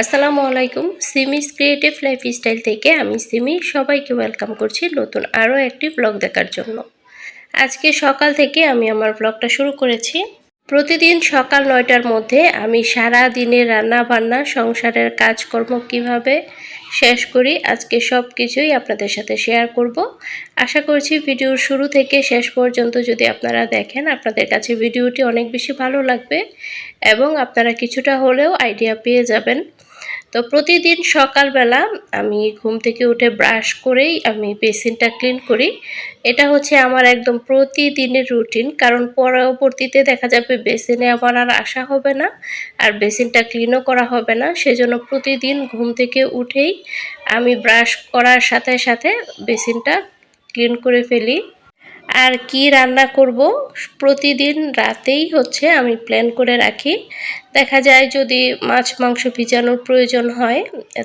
আসসালামু আলাইকুম। সিমিস creative lifestyle থেকে আমি সিমি, সবাইকে ওয়েলকাম করছি নতুন আরও একটি ব্লগ দেখার জন্য। আজকে সকাল থেকে আমি আমার ব্লগটা শুরু করেছি। প্রতিদিন সকাল নয়টার মধ্যে আমি সারা দিনে রান্না বান্না সংসারের কাজকর্ম কীভাবে শেষ করি, আজকে সব কিছুই আপনাদের সাথে শেয়ার করব। আশা করছি ভিডিওর শুরু থেকে শেষ পর্যন্ত যদি আপনারা দেখেন, আপনাদের কাছে ভিডিওটি অনেক বেশি ভালো লাগবে এবং আপনারা কিছুটা হলেও আইডিয়া পেয়ে যাবেন। তো প্রতিদিন সকালবেলা আমি ঘুম থেকে উঠে ব্রাশ করেই আমি বেসিনটা ক্লিন করি। এটা হচ্ছে আমার একদম প্রতিদিনের রুটিন কারণ পরবর্তীতে দেখা যাবে বেসিনে আমার আর আসা হবে না, আর বেসিনটা ক্লিনও করা হবে না। সেজন্য প্রতিদিন ঘুম থেকে উঠেই আমি ব্রাশ করার সাথে সাথে বেসিনটা ক্লিন করে ফেলি। আর কি রান্না করব? প্রতিদিন রাতেই হচ্ছে আমি প্ল্যান করে রাখি। দেখা যায় যদি মাছ মাংস ভিজানোর প্রয়োজন হয়,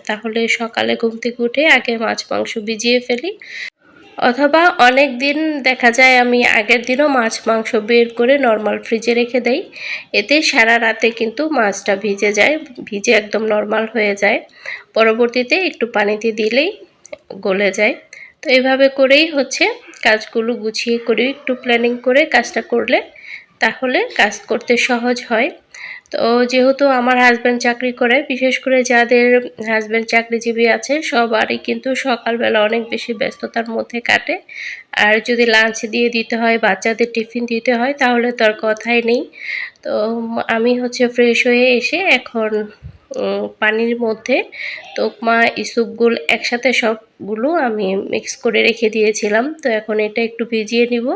তাহলে সকালে ঘুম থেকে উঠে আগে মাছ মাংস ভিজিয়ে ফেলি। অথবা অনেক দিন দেখা যায় আমি আগের দিনও মাছ মাংস বের করে নর্মাল ফ্রিজে রেখে দেই। এতে সারা রাতে কিন্তু মাছটা ভিজে যায়, ভিজে একদম নর্মাল হয়ে যায়। পরবর্তীতে একটু পানিতে দিলেই গলে যায়। তো এইভাবে করেই হচ্ছে কাজগুলো গুছিয়ে করে, একটু প্ল্যানিং করে কাজটা করলে তাহলে কাজ করতে সহজ হয়। তো যেহেতু আমার হাজব্যান্ড চাকরি করে, বিশেষ করে যাদের হাজব্যান্ড চাকরিজীবী আছে, সবারই কিন্তু সকালবেলা অনেক বেশি ব্যস্ততার মধ্যে কাটে। আর যদি লাঞ্চ দিয়ে দিতে হয়, বাচ্চাদের টিফিন দিতে হয়, তাহলে তো আর কথাই নেই। তো আমি হচ্ছে ফ্রেশ হয়ে এসে এখন পানির মধ্যে। তোকমা ইসুপগুল একসাথে সবগুলো আমি মিক্স করে রেখে দিয়েছিলাম। তো এখন এটা একটু ভিজিয়ে নিব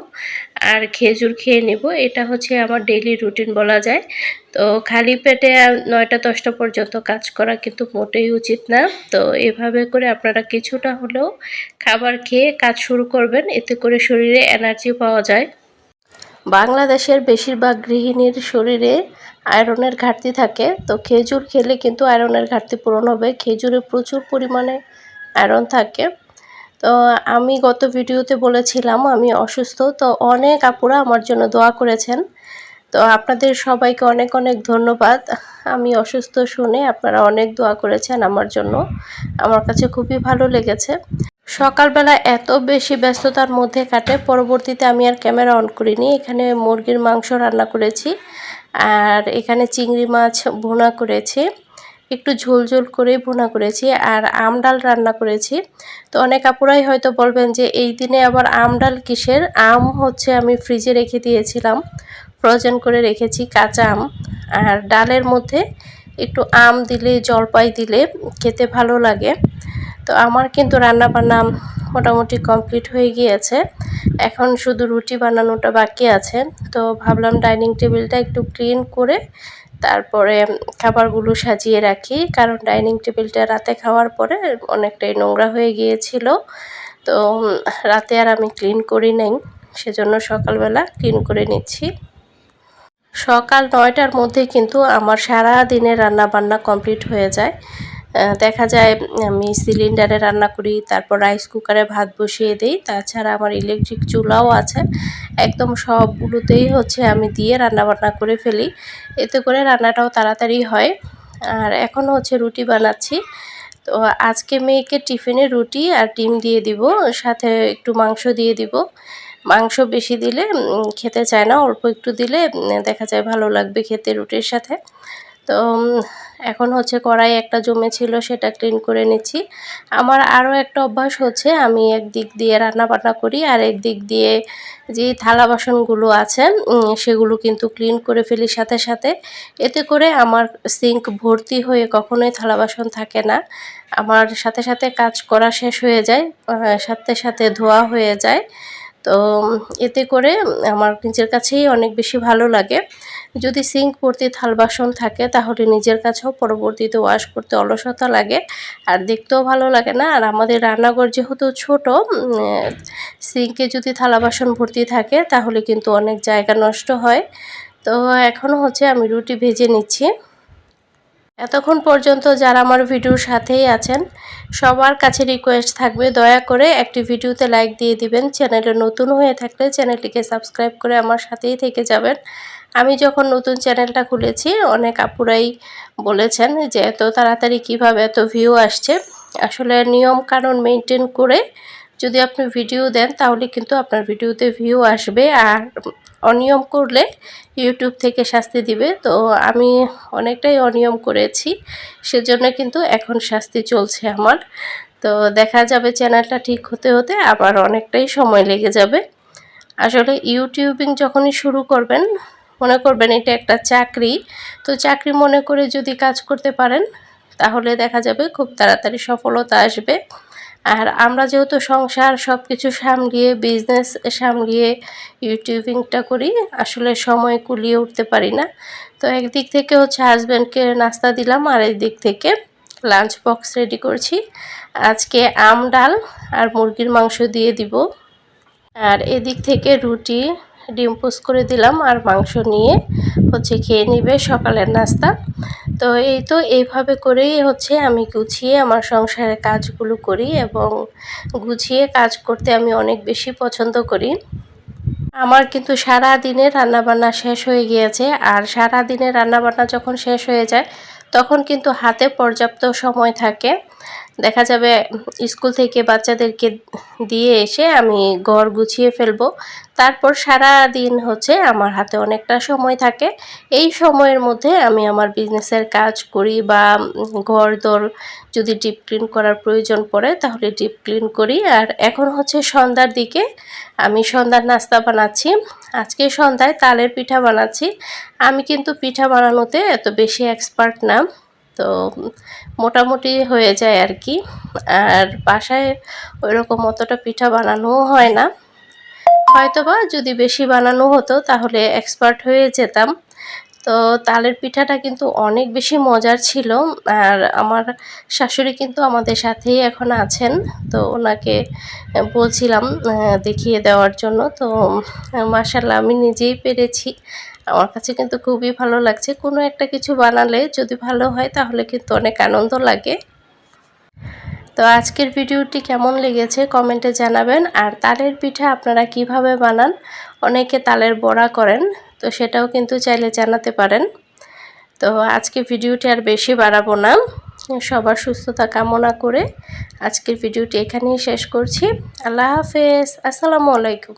আর খেজুর খেয়ে নেব। এটা হচ্ছে আমার ডেইলি রুটিন বলা যায়। তো খালি পেটে নয়টা দশটা পর্যন্ত কাজ করা কিন্তু মোটেই উচিত না। তো এভাবে করে আপনারা কিছুটা হলেও খাবার খেয়ে কাজ শুরু করবেন। এতে করে শরীরে এনার্জি পাওয়া যায়। বাংলাদেশের বেশিরভাগ গৃহিণীর শরীরে আয়রনের ঘাটতি থাকে, তো খেজুর খেলে কিন্তু আয়রনের ঘাটতি পূরণ হবে। খেজুরে প্রচুর পরিমাণে আয়রন থাকে। তো আমি গত ভিডিওতে বলেছিলাম আমি অসুস্থ, তো অনেক আপুরা আমার জন্য দোয়া করেছেন। তো আপনাদের সবাইকে অনেক অনেক ধন্যবাদ। আমি অসুস্থ শুনে আপনারা অনেক দোয়া করেছেন আমার জন্য। আমার কাছে খুবই ভালো লেগেছে। সকালবেলা এত বেশি ব্যস্ততার মধ্যে কাটে, পরবর্তীতে আমি আর ক্যামেরা অন করিনি। এখানে মুরগির মাংস রান্না করেছি। আর এখানে চিংড়ি মাছ ভুনা করেছি। একটু ঝোল ঝোল করেই ভুনা করেছি আর আম ডাল রান্না করেছি। তো অনেক আপুরাই হয়তো বলবেন যে, এই দিনে আবার আম ডাল কিসের? আম হচ্ছে আমি ফ্রিজে রেখে দিয়েছিলাম, ফ্রোজেন করে রেখেছি কাঁচা আম। আর ডালের মধ্যে একটু আম দিলে, জলপাই দিলে খেতে ভালো লাগে। তো আমার কিন্তু রান্না বান্না মোটামুটি কমপ্লিট হয়ে গিয়েছে। এখন শুধু রুটি বানানোটা বাকি আছে। তো ভাবলাম ডাইনিং টেবিলটা একটু ক্লিন করে তারপরে খাবারগুলো সাজিয়ে রাখি। কারণ ডাইনিং টেবিলটা রাতে খাওয়ার পরে অনেকটাই নোংরা হয়ে গিয়েছিল। তো রাতে আর আমি ক্লিন করি নাই। সেজন্য সকালবেলা ক্লিন করে নিচ্ছি। সকাল নয়টার মধ্যে কিন্তু আমার সারা দিনের রান্না বান্না কমপ্লিট হয়ে যায়। দেখা যায় আমি সিলিন্ডারে রান্না করি, তারপর রাইস কুকারে ভাত বসিয়ে দিই, তাছাড়া আমার ইলেকট্রিক চুলাও আছে। একদম সবগুলোতেই হচ্ছে আমি দিয়ে রান্না বান্না করে ফেলি। এতে করে রান্নাটাও তাড়াতাড়ি হয়। আর এখন হচ্ছে রুটি বানাচ্ছি। তো আজকে মেয়েকে টিফিনে রুটি আর ডিম দিয়ে দিব, সাথে একটু মাংস দিয়ে দিব। মাংস বেশি দিলে খেতে চায় না, অল্প একটু দিলে দেখা যায় ভালো লাগবে খেতে রুটির সাথে। তো এখন হচ্ছে কড়াই একটা জমে ছিল, সেটা ক্লিন করে নিচ্ছি। আমার আরও একটা অভ্যাস হচ্ছে, আমি এক দিক দিয়ে রান্না বান্না করি আর এক দিক দিয়ে যে থালা বাসনগুলো আছে সেগুলো কিন্তু ক্লিন করে ফেলি সাথে সাথে। এতে করে আমার সিঙ্ক ভর্তি হয়ে কখনোই থালা বাসন থাকে না। আমার সাথে সাথে কাজ করা শেষ হয়ে যায় সাথে সাথে ধোয়া হয়ে যায়। তো এতে করে আমার নিজের কাছেই অনেক বেশি ভালো লাগে। যদি সিঙ্ক ভর্তি থাল বাসন থাকে, তাহলে নিজের কাছেও পরবর্তীতে ওয়াশ করতে অলসতা লাগে। আর দেখতেও ভালো লাগে না। আর আমাদের রান্নাঘর যেহেতু ছোট সিঙ্কে যদি থালা বাসন ভর্তি থাকে, তাহলে কিন্তু অনেক জায়গা নষ্ট হয়। তো এখনও হচ্ছে আমি রুটি ভেজে নিচ্ছি। এতক্ষণ পর্যন্ত যারা আমার ভিডিওর সাথেই আছেন, সবার কাছে রিকোয়েস্ট থাকবে, দয়া করে একটি ভিডিওতে লাইক দিয়ে দিবেন। চ্যানেলে নতুন হয়ে থাকলে চ্যানেলটিকে সাবস্ক্রাইব করে আমার সাথেই থেকে যাবেন। আমি যখন নতুন চ্যানেলটা খুলেছি, অনেক আপুরাই বলেছেন যে এত তাড়াতাড়ি কীভাবে এত ভিউ আসছে। আসলে নিয়ম কানুন মেনটেন করে যদি আপনি ভিডিও দেন, তাহলে কিন্তু আপনার ভিডিওতে ভিউ আসবে। আর অনিয়ম করলে ইউটিউব থেকে শাস্তি দিবে। তো আমি অনেকটাই অনিয়ম করেছি, সেজন্য কিন্তু এখন শাস্তি চলছে আমার। তো দেখা যাবে চ্যানেলটা ঠিক হতে হতে আবার অনেকটাই সময় লেগে যাবে। আসলে ইউটিউবিং যখনই শুরু করবেন মনে করবেন এটা একটা চাকরি। তো চাকরি মনে করে যদি কাজ করতে পারেন, তাহলে দেখা যাবে খুব তাড়াতাড়ি সফলতা আসবে। আর আমরা যেহেতু সংসার সব কিছু সামলিয়ে বিজনেস সামলিয়ে ইউটিউবিংটা করি, আসলে সময় কুলিয়ে উঠতে পারি না। তো একদিক থেকে হচ্ছে হাজব্যান্ডকে নাস্তা দিলাম, আর দিক থেকে লাঞ্চ বক্স রেডি করছি। আজকে আম ডাল আর মুরগির মাংস দিয়ে দিব। আর এদিক থেকে রুটি ডিম পোস করে দিলাম আর মাংস নিয়ে হচ্ছে খেয়ে নিবে সকালের নাস্তা। তো এই তো এইভাবে করেই হচ্ছে আমি গুছিয়ে আমার সংসারের কাজগুলো করি এবং গুছিয়ে কাজ করতে আমি অনেক বেশি পছন্দ করি। আমার কিন্তু সারা দিনের রান্নাবান্না শেষ হয়ে গিয়েছে আর সারা দিনের রান্নাবান্না যখন শেষ হয়ে যায়, তখন কিন্তু হাতে পর্যাপ্ত সময় থাকে। দেখা যাবে স্কুল থেকে বাচ্চাদেরকে দিয়ে এসে আমি ঘর গুছিয়ে ফেলব। তারপর সারা দিন হচ্ছে আমার হাতে অনেকটা সময় থাকে। এই সময়ের মধ্যে আমি আমার বিজনেসের কাজ করি বা ঘর দর যদি ডিপ ক্লিন করার প্রয়োজন পড়ে তাহলে ডিপ ক্লিন করি। আর এখন হচ্ছে সন্ধ্যার দিকে আমি সন্ধ্যার নাস্তা বানাচ্ছি। আজকে সন্ধ্যায় তালের পিঠা বানাচ্ছি। আমি কিন্তু পিঠা বানানোতে এত বেশি এক্সপার্ট না। তো মোটামুটি হয়ে যায় আর কি আর বাসায় ওইরকম অতটা পিঠা বানানোও হয় না। হয়তোবা যদি বেশি বানানো হতো তাহলে এক্সপার্ট হয়ে যেতাম। তো তালের পিঠাটা কিন্তু অনেক বেশি মজার ছিল আর আমার শাশুড়ি কিন্তু আমাদের সাথেই এখন আছেন। তো ওনাকে বলছিলাম দেখিয়ে দেওয়ার জন্য। তো মাসাল্লাহ আমি নিজেই পেরেছি। আমার কাছে কিন্তু খুবই ভালো লাগছে। কোনো একটা কিছু বানালে যদি ভালো হয় তাহলে কিন্তু অনেক আনন্দ লাগে। তো আজকের ভিডিওটি কেমন লেগেছে কমেন্টে জানাবেন। আর তালের পিঠা আপনারা কীভাবে বানান? অনেকে তালের বড়া করেন। তো সেটাও কিন্তু চাইলে জানাতে পারেন। তো আজকে ভিডিওটি আর বেশি বাড়াবো না। সবার সুস্থতা কামনা করে আজকের ভিডিওটি এখানেই শেষ করছি। আল্লাহ হাফেজ। আসসালামু আলাইকুম।